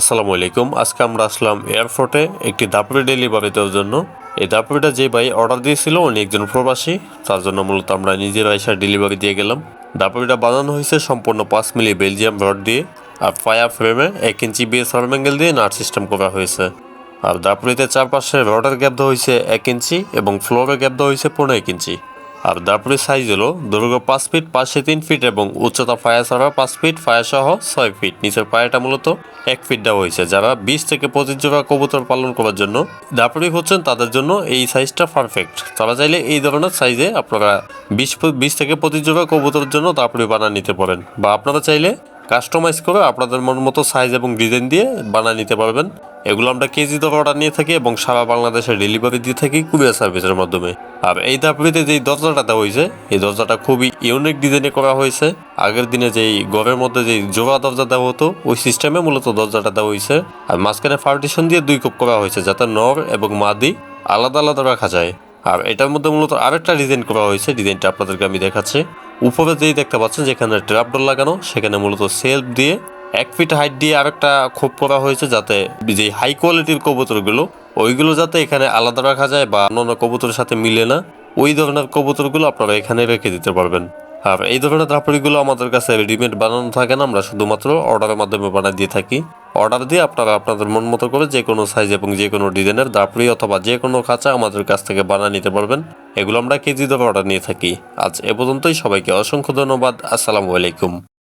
আসসালামু আলাইকুম। আজকে আমরা আসলাম এয়ারপোর্টে একটি দাপুরি ডেলিভারি দেওয়ার জন্য। এই দাপুরিটা যে ভাই অর্ডার দিয়েছিল, উনি একজন প্রবাসী, তার জন্য মূলত আমরা নিজের আইসা ডেলিভারি দিয়ে গেলাম। দাপুরিটা বানানো হয়েছে সম্পূর্ণ পাঁচ মিলি বেলজিয়াম রড দিয়ে, আর ফায়ার ফ্রেমে এক ইঞ্চি বিএস অ্যাঙ্গেল দিয়ে নাট সিস্টেম করা হয়েছে। আর দাপুরিতে চারপাশে রডের গ্যাপ দেওয়া হয়েছে এক ইঞ্চি এবং ফ্লোরের গ্যাপ দেওয়া হয়েছে পনেরো এক ইঞ্চি। আর দাপুরের সাইজ হলো দৈর্ঘ্য পাঁচ ফিট পাশে তিন ফিট এবং উচ্চতা ফায়া ছাড়া পাঁচ ফিট ফায়া সহ ছয় ফিট নিচের পায়াটা মূলত এক ফিট দেওয়া হয়েছে। যারা বিশ থেকে পঁচিশ জোড়া কবুতর পালন করার জন্য দাপুরি হচ্ছেন, তাদের জন্য এই সাইজটা পারফেক্ট তারা চাইলে এই ধরনের সাইজে আপনারা বিশ বিশ থেকে পঁচিশ জোড়া কবুতরের জন্য দাপুরি বানা নিতে পারেন বা আপনারা চাইলে কাস্টমাইজ করে আপনাদের মন মতো সাইজ এবং ডিজাইন দিয়ে বানিয়ে নিতে পারবেন। এগুলো আমরা কেজি দর অর্ডার নিয়ে থাকি এবং সারা বাংলাদেশে ডেলিভারি দিয়ে থাকি কুরিয়ার সার্ভিসের মাধ্যমে। আর এই দাপুরিতে যেই দরজাটা দেওয়া হয়েছে, এই দরজাটা খুবই ইউনিক ডিজাইনে করা হয়েছে। আগের দিনে যেই ঘরের মধ্যে যেই জোড়া দরজা দেওয়া হতো, ওই সিস্টেমে মূলত দরজাটা দেওয়া হয়েছে। আর মাঝখানে পার্টিশন দিয়ে দুই কোপ করা হয়েছে, যাতে নর এবং মাদি আলাদা আলাদা রাখা যায়। আর এটার মধ্যে মূলত আরেকটা ডিজাইন করা হয়েছে ডিজাইনটা আপনাদেরকে আমি দেখাচ্ছি। উপরে যেই দেখতে পাচ্ছেন, যেখানে ট্র্যাপডোর লাগানো, সেখানে মূলত সেলফ দিয়ে এক ফিট হাইট দিয়ে আরেকটা খোপ করা হয়েছে যাতে যে হাই কোয়ালিটির কবুতরগুলো, ওইগুলো যাতে এখানে আলাদা রাখা যায় বা অন্যান্য কবুতরের সাথে মিলে না, ওই ধরনের কবুতরগুলো আপনারা এখানে রেখে দিতে পারবেন। আর এই ধরনের দাপড়িগুলো আমাদের কাছে রেডিমেড বানানো থাকে না, আমরা শুধুমাত্র অর্ডারের মাধ্যমে বানিয়ে দিয়ে থাকি। অর্ডার দিয়ে আপনারা আপনাদের মন মতো করে যে কোনো সাইজ এবং যে কোনো ডিজাইনের দাপড়ি অথবা যে কোনো খাঁচা আমাদের কাছ থেকে বানিয়ে নিতে পারবেন। এগুলো আমরা কেজি ধরে অর্ডার নিয়ে থাকি। আজ এ পর্যন্তই, সবাইকে অসংখ্য ধন্যবাদ। আসসালামু আলাইকুম।